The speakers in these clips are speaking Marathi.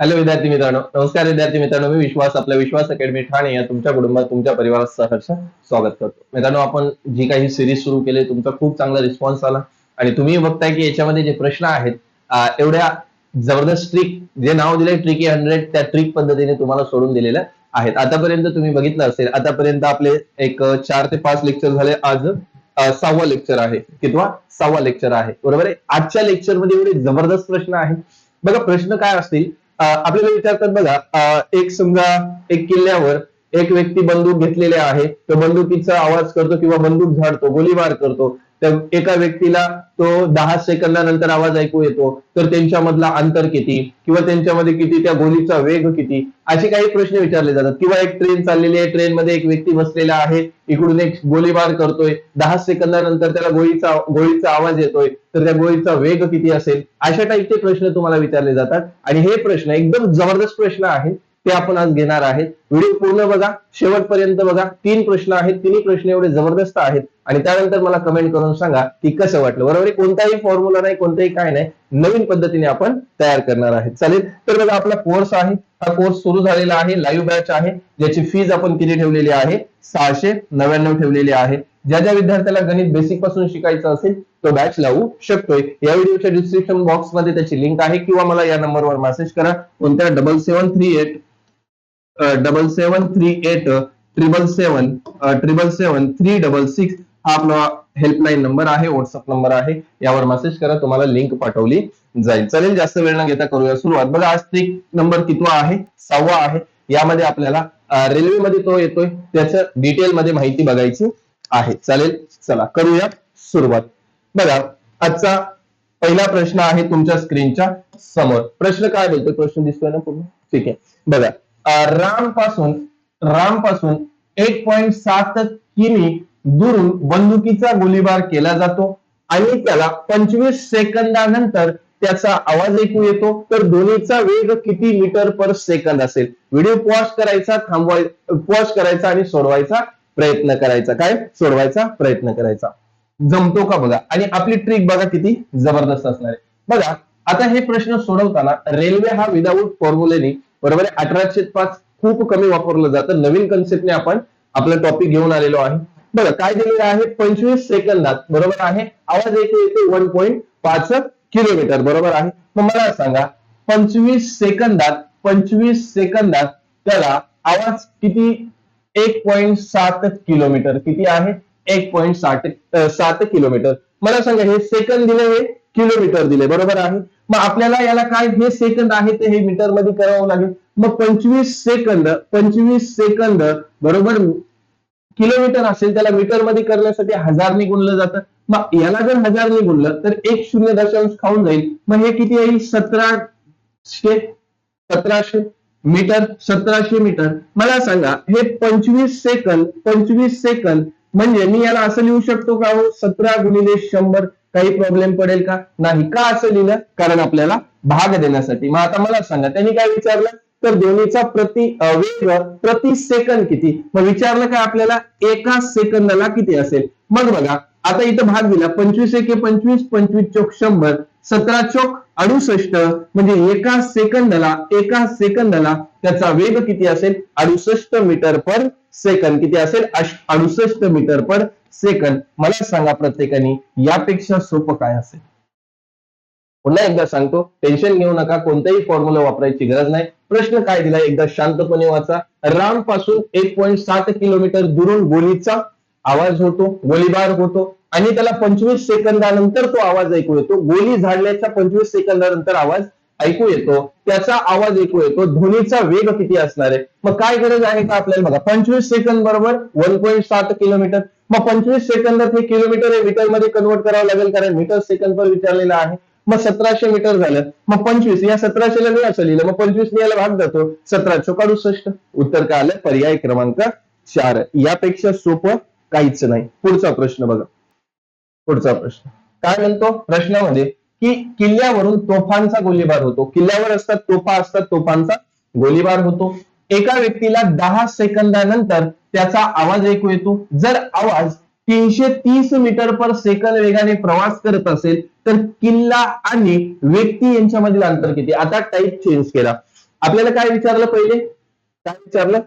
हॅलो विद्यार्थी मित्रांनो. नमस्कार विद्यार्थी मित्रांनो. मी विश्वास आपल्या विश्वास अकॅडमी ठाणे या तुमच्या कुटुंबात तुमच्या परिवारात सहर्ष स्वागत करतो. मित्रांनो आपण जी काही सिरीज सुरू केली तुमचा खूप चांगला रिस्पॉन्स आला. आणि तुम्ही बघताय की याच्यामध्ये जे प्रश्न आहेत एवढ्या जबरदस्त ट्रिक जे नाव दिले ट्रिकी हंड्रेड त्या ट्रिक पद्धतीने तुम्हाला सोडून दिलेल्या आहेत. आतापर्यंत तुम्ही बघितलं असेल आतापर्यंत आपले एक चार ते पाच लेक्चर झाले. आज सहावा लेक्चर आहे किंवा सहावा लेक्चर आहे. बरोबर आहे? आजच्या लेक्चरमध्ये एवढे जबरदस्त प्रश्न आहेत. बघा प्रश्न काय असतील? आपल्याला विचारतात बघा एक समजा एक किल्ल्यावर एक व्यक्ती बंदूक घेतलेले आहे तो बंदुकीचा आवाज करतो किंवा बंदूक झाडतो गोळीबार करतो तर एका व्यक्तीला तो दहा सेकंदानंतर आवाज ऐकू येतो तर त्यांच्यामधला अंतर किती? किंवा त्यांच्यामध्ये किती त्या गोळीचा वेग किती? असे काही प्रश्न विचारले जातात. किंवा एक ट्रेन चाललेली आहे ट्रेनमध्ये एक व्यक्ती बसलेला आहे इकडून एक गोळीबार करतोय दहा सेकंदानंतर त्याला गोळीचा गोळीचा आवाज येतोय तर त्या गोळीचा वेग किती असेल? अशा टाईपचे प्रश्न तुम्हाला विचारले जातात. आणि हे प्रश्न एकदम जबरदस्त प्रश्न आहे ते आपण आज घेणार आहेत. व्हिडिओ पूर्ण बघा. शेवटपर्यंत बघा. तीन प्रश्न आहेत. तिन्ही प्रश्न एवढे जबरदस्त आहेत. आणि त्यानंतर मला कमेंट करून सांगा की कसं वाटलं. बरोबर आहे? कोणताही फॉर्म्युला नाही कोणताही काय नाही. नवीन पद्धतीने आपण तयार करणार आहेत. चालेल? तर बघा आपला कोर्स आहे. हा कोर्स सुरू झालेला आहे. लाईव्ह बॅच आहे. ज्याची फीज आपण किती ठेवलेली आहे? सहाशे नव्याण्णव ठेवलेली आहे. ज्या ज्या विद्यार्थ्याला गणित बेसिकपासून शिकायचं असेल तो बॅच लावू शकतोय. या व्हिडिओच्या डिस्क्रिप्शन बॉक्समध्ये त्याची लिंक आहे. किंवा मला या नंबरवर मेसेज करा. कोणत्या double seven three eight double seven three eight triple seven triple seven three double six हा आपला हेल्पलाईन नंबर आहे व्हॉट्सअप नंबर आहे. यावर मेसेज करा तुम्हाला लिंक पाठवली जाईल. चालेल जास्त वेळ न घेता करूया सुरुवात. बघा आज ते नंबर कितवा आहे? सहावा आहे. यामध्ये आपल्याला रेल्वेमध्ये तो येतोय. त्याचं डिटेलमध्ये माहिती बघायची आहे. चालेल चला करूया सुरुवात. बघा आजचा पहिला प्रश्न आहे तुमच्या स्क्रीनच्या समोर. प्रश्न काय बोलतो प्रश्न दिसतोय ना पूर्ण? ठीक आहे. बघा रामपासून रामपासून एक पॉईंट सात किमी दुरून बंदुकीचा गोळीबार केला जातो आणि त्याला पंचवीस सेकंदानंतर त्याचा आवाज ऐकू येतो. तर दोन्हीचा वेग किती मीटर पर सेकंद असेल? व्हिडिओ पॉज करायचा थांबवाय पॉज करायचा आणि सोडवायचा प्रयत्न करायचा. काय? सोडवायचा प्रयत्न करायचा. जमतो का बघा? आणि आपली ट्रिक बघा किती जबरदस्त असणार आहे. बघा आता हे प्रश्न सोडवताना रेल्वे हा विदाऊट फॉर्म्युलेनी बरोबर आहे? अठराशे पाच खूप कमी वापरलं जातं. नवीन कन्सेप्टने आपण आपला टॉपिक घेऊन आलेलो आहे. बघा काय दिलेलं आहे? पंचवीस सेकंदात बरोबर आहे? आवाज येतो येतो वन पॉईंट पाच किलोमीटर बरोबर आहे? मग मला सांगा पंचवीस सेकंदात पंचवीस सेकंदात त्याला आवाज किती? एक पॉईंट सात किलोमीटर किती आहे? एक पॉईंट साठ सात किलोमीटर मला सांगा हे सेकंद दिले हे किलोमीटर दिले बरोबर आहे? मग आपल्याला याला काय हे सेकंद आहे ते हे मीटरमध्ये करावं लागेल. मग पंचवीस सेकंद पंचवीस सेकंद बरोबर किलोमीटर असेल त्याला मीटरमध्ये करण्यासाठी हजारने गुणलं जातं. मग याला जर हजारने गुणलं तर एक शून्य दशांश खाऊन जाईल. मग हे किती येईल? सतराशे सतराशे मीटर सतराशे मीटर मला सांगा हे पंचवीस सेकंद पंचवीस सेकंद म्हणजे मी याला असं लिहू शकतो का हो? सतरा गुणिले शंभर काही प्रॉब्लेम पडेल का? नाही. का असं लिहिलं? कारण आपल्याला भाग देण्यासाठी. मग आता मला सांगा त्यांनी काय विचारलं? तर दोन्हीचा प्रति वेग प्रति सेकंद किती? मग विचारलं काय आपल्याला? एका सेकंदाला किती असेल? मग बघा आता इथं भाग दिला पंचवीस एके पंचवीस पंचवीस चौक शंभर. सतरा चोक अडुसष्ट म्हणजे एका सेकंदला एका सेकंदला त्याचा वेग किती असेल? अडुसष्ट मीटर पर सेकंद. किती असेल? अडुसष्ट मीटर पर सेकंद. मला सांगा प्रत्येकाने यापेक्षा सोपं काय असेल? पुन्हा एकदा सांगतो टेन्शन घेऊ नका. कोणताही फॉर्म्युला वापरायची गरज नाही. प्रश्न काय दिला? एकदा शांतपणे वाचा. रामपासून एक पॉईंट सात किलोमीटर दुरून गोलीचा आवाज होतो गोळीबार होतो. आणि त्याला पंचवीस सेकंदानंतर तो आवाज ऐकू येतो. गोली झाडल्याच्या पंचवीस सेकंदानंतर आवाज ऐकू येतो. त्याचा आवाज ऐकू येतो. ध्वनीचा वेग किती असणार आहे? मग काय गरज आहे का आपल्याला बघा? पंचवीस सेकंद बरोबर वन पॉईंट सात किलोमीटर. मग पंचवीस सेकंदात हे किलोमीटर हे मीटरमध्ये कन्वर्ट करावं लागेल कारण मीटर सेकंद पर विचारलेलं आहे. मग सतराशे मीटर झालं. मग पंचवीस या सतराशेला मी असं लिहिलं. मग पंचवीस याला भाग जातो. सतरा चोक अडुसष्ट उत्तर काय आलं? पर्याय क्रमांक चार. यापेक्षा सोपं काहीच नाही. पुढचा प्रश्न बघा. पुढचा प्रश्न. काय म्हणतो? प्रश्नामध्ये की किल्ल्यावरून तोफांचा गोळीबार होतो. किल्ल्यावर असतात तोफा असतात तोफांचा गोळीबार होतो. एका व्यक्तीला दहा सेकंदानंतर त्याचा आवाज ऐकू येतो. जर आवाज तीनशे तीस मीटर पर सेकंद वेगाने प्रवास करत असेल तर किल्ला आणि व्यक्ती यांच्यामधील अंतर किती? आता टाईप चेंज केला. आपल्याला काय विचारलं पहिले? काय विचारलं?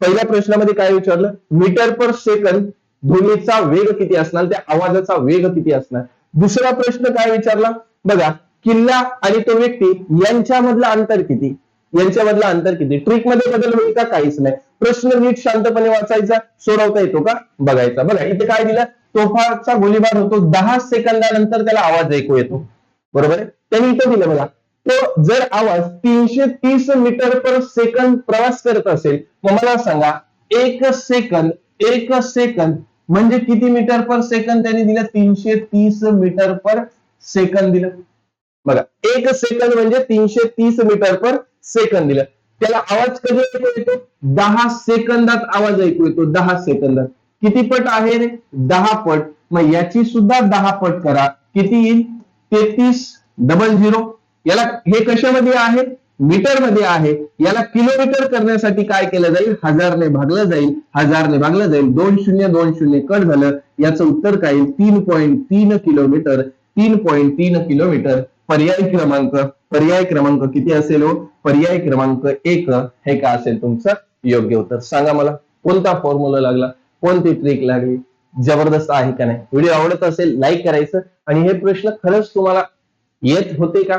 पहिल्या प्रश्नामध्ये काय विचारलं? मीटर पर सेकंद ध्वनीचा वेग किती असणार? त्या आवाजाचा वेग किती असणार? दुसरा प्रश्न काय विचारला? बघा किल्ला आणि तो व्यक्ती यांच्यामधलं अंतर किती? यांच्यामधलं अंतर किती? ट्रिकमध्ये बदल होईल का? काहीच नाही. प्रश्न नीट शांतपणे वाचायचा सोडवता येतो का? बघायचा. बघा इथे काय दिलं? तोफाचा गोळीबार होतो. दहा सेकंदानंतर त्याला आवाज ऐकू येतो. बरोबर आहे? त्यांनी इथं दिलं बघा. तो जर आवाज तीनशे तीस मीटर पर सेकंद प्रवास करत असेल मग मला सांगा एक सेकंद एक सेकंद म्हणजे किती मीटर पर सेकंद? त्यांनी दिलं तीनशे तीस मीटर पर सेकंद दिलं. बघा एक सेकंद म्हणजे तीनशे तीस मीटर पर सेकंद दिलं. त्याला आवाज कधी ऐकू येतो? दहा सेकंदात आवाज ऐकू येतो दहा सेकंदात. किती पट आहे रे? दहा पट. मग याची सुद्धा दहा पट करा. किती येईल? तेहतीस डबल झिरो. याला हे कशामध्ये आहे? मीटरमध्ये आहे. याला किलोमीटर करण्यासाठी काय केलं जाईल? हजारने भागलं जाईल. हजारने भागलं जाईल. दोन शून्य दोन शून्य कट झालं. याचं उत्तर काय तीन पॉईंट तीन किलोमीटर तीन पॉईंट तीन किलोमीटर पर्याय क्रमांक पर्याय क्रमांक किती असेल हो? पर्याय क्रमांक एक हे का असेल तुमचं? योग्य उत्तर सांगा मला. कोणता फॉर्म्युला लागला? कोणती ट्रिक लागली? जबरदस्त आहे का नाही? व्हिडिओ आवडत असेल लाईक करायचं. आणि हे प्रश्न खरंच तुम्हाला येत होते का?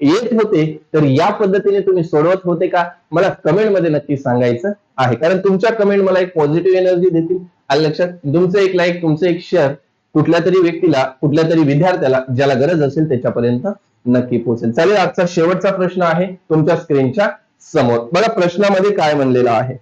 येत होते तर या पद्धतीने तुम्ही सोडवत होते का? मला कमेंटमध्ये नक्की सांगायचं आहे. कारण तुमच्या कमेंट मला एक पॉझिटिव्ह एनर्जी देतील. आणि लक्षात तुमचं एक लाईक तुमचं एक शेअर कुठल्या तरी व्यक्तीला कुठल्या तरी विद्यार्थ्याला ज्याला गरज असेल त्याच्यापर्यंत नक्की पोहोचेल. चालेल आजचा शेवटचा प्रश्न आहे तुमच्या स्क्रीनच्या समोर. बघा प्रश्नामध्ये काय म्हणलेलं आहे?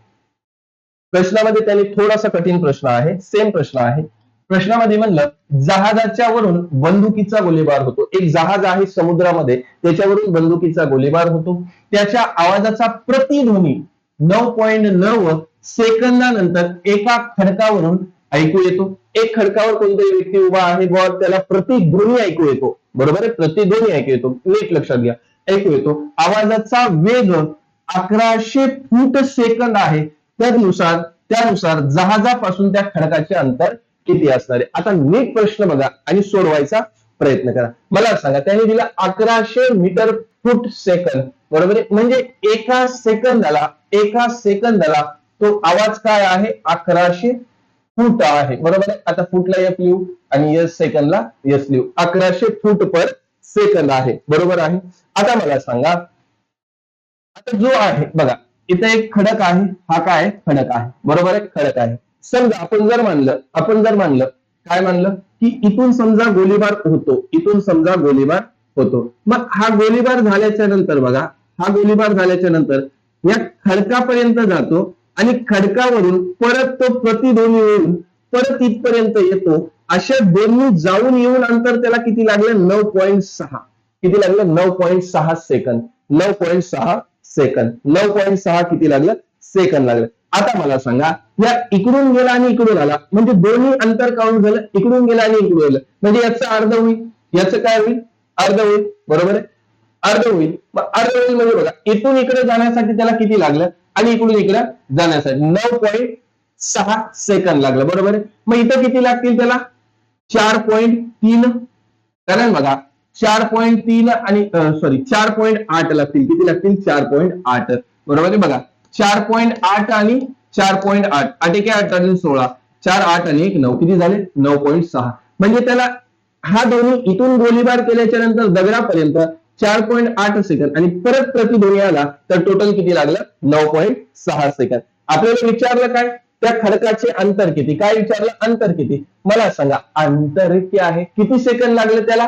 प्रश्नामध्ये त्यांनी थोडासा कठीण प्रश्न आहे सेम प्रश्न आहे. प्रश्नामध्ये म्हणलं जहाजाच्या वरून बंदुकीचा गोळीबार होतो. एक जहाज आहे समुद्रामध्ये त्याच्यावरून बंदुकीचा गोळीबार होतो. त्याच्या आवाजाचा प्रतिध्वनी नऊ पॉईंट नऊ सेकंदानंतर एका खडकावरून ऐकू येतो. एक खडकावर कोणतरी व्यक्ती उभा आहे बुवा त्याला प्रतिध्वनी ऐकू येतो. बरोबर आहे? प्रतिध्वनी ऐकू येतो. नीट लक्षात घ्या. ऐकू येतो. आवाजाचा वेग अकराशे फूट सेकंद आहे. त्यानुसार त्यानुसार जहाजापासून त्या खडकाचे अंतर किती असणार? आहे आता नीट प्रश्न बघा आणि सोडवायचा प्रयत्न करा. मला सांगा त्याने दिला अकराशे मीटर फूट सेकंद. बरोबर आहे? म्हणजे एका सेकंदाला एका सेकंदाला तो आवाज काय आहे? अकराशे फूट आहे. बरोबर आहे? आता फूटला एफ लिहू आणि एस सेकंदला एस लिहू. अकराशे फूट पर सेकंद आहे. बरोबर आहे? आता मला सांगा आता जो आहे बघा इथे एक खडक आहे. हा काय? खडक आहे. बरोबर आहे? खडक आहे. समजा आपण जर मानलं आपण जर मानलं काय मानलं? की इथून समजा गोळीबार होतो इथून समजा गोळीबार होतो. मग हा गोळीबार झाल्याच्यानंतर बघा हा गोळीबार झाल्याच्यानंतर या खडकापर्यंत जातो आणि खडकावरून परत तो प्रतिध्वनी येऊन परत इथपर्यंत येतो. अशा दोन्ही जाऊन येऊन अंतर त्याला किती लागलं? नऊ पॉईंट सहा. किती लागलं? नऊ पॉईंट सहा सेकंद नऊ पॉईंट सहा सेकंद नऊ पॉईंट सहा किती लागलं? सेकंद लागलं. आता मला सांगा या इकडून गेला आणि इकडून आला म्हणजे दोन्ही अंतर काउंट झालं इकडून गेला आणि इकडून आलं. म्हणजे याचं अर्ध होईल याचं काय होईल? अर्ध होईल बरोबर आहे? अर्ध होईल. अर्ध होईल म्हणजे बघा इथून इकडे जाण्यासाठी त्याला किती लागलं? आणि इकडून इकडे जाण्यासाठी. नऊ पॉईंट सहा सेकंद लागलं बरोबर आहे? मग इथं किती लागतील त्याला? चार पॉईंट तीन. कारण बघा चार पॉईंट तीन आणि सॉरी चार पॉईंट आठ लागतील. किती लागतील? चार पॉईंट आठ. बरोबर आहे? बघा चार पॉईंट आठ आणि चार पॉईंट आठ. आठ एक आठ आणि सोळा. चार आठ आणि एक नऊ. किती झाले? नऊ पॉईंट सहा. म्हणजे त्याला हा दोन्ही इथून गोळीबार केल्याच्यानंतर दगडापर्यंत चार पॉईंट आठ सेकंद. आणि परत प्रतिध्वनी आला तर टोटल किती लागलं? नऊ पॉईंट सहा सेकंद. आपल्याला विचारलं काय? त्या खडकाचे अंतर किती? काय विचारलं? अंतर किती? मला सांगा अंतर किती आहे. किती सेकंद लागलं त्याला?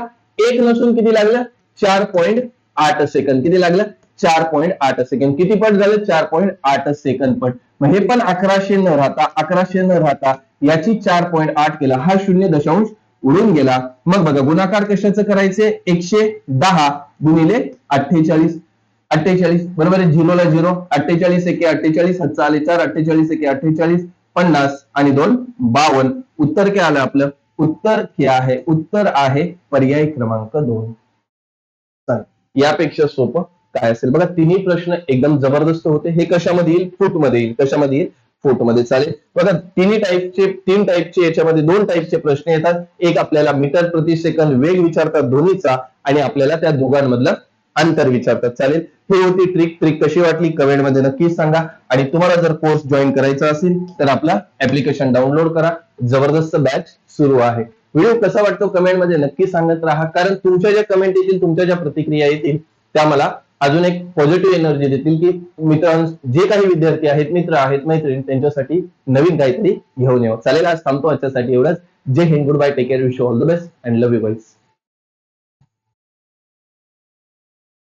एक नसून किती लागलं? चार पॉईंट आठ सेकंद. किती लागलं? चार पॉईंट आठ सेकंद किती पट झालं? चार पॉईंट आठ सेकंद पट. मग हे पण अकराशे न राहता अकराशे न राहता याची चार पॉईंट आठ केला. हा शून्य दशांश उडून गेला. मग बघा गुणाकार कशाचं करायचे? एकशे दहा गुणिले अठ्ठेचाळीस. अठ्ठेचाळीस बरोबर आहे? झिरोला झिरो. अठ्ठेचाळीस एके अठ्ठेचाळीस हातचा आले चार अठ्ठेचाळीस एके अठ्ठेचाळीस पन्नास आणि दोन बावन्न. उत्तर काय आलं आपलं? उत्तर काय आहे. उत्तर आहे पर्याय क्रमांक दोन. यापेक्षा सोपं काय असेल? बघा तिन्ही प्रश्न एकदम जबरदस्त होते. हे कशामध्ये येईल? फूटमध्ये येईल. कशामध्ये येईल? फूटमध्ये. चालेल. बघा तिन्ही टाईपचे तीन टाईपचे याच्यामध्ये दोन टाईपचे प्रश्न येतात. एक आपल्याला मीटर प्रति सेकंद वेग विचारतात दोन्हीचा आणि आपल्याला त्या दोघांमधलं अंतर विचारतात. चालेल? हे होती ट्रिक ट्रिक कशी वाटली? कमेंटमध्ये नक्कीच सांगा. आणि तुम्हाला जर कोर्स जॉईन करायचा असेल तर आपला ऍप्लिकेशन डाउनलोड करा. जबरदस्त बॅच सुरू आहे. व्हिडिओ कसा वाटतो? कमेंटमध्ये नक्की सांगत राहा. कारण तुमच्या ज्या कमेंट येतील तुमच्या ज्या प्रतिक्रिया येतील त्या मला अजून एक पॉझिटिव्ह एनर्जी देतील की मित्रां जे काही विद्यार्थी आहेत मित्र आहेत मैत्रीण त्यांच्यासाठी नवीन काहीतरी घेऊन येऊ चालेल आज थांबतो आजच्यासाठी एवढंच. जय Hind good bye take care wish all the best and love you guys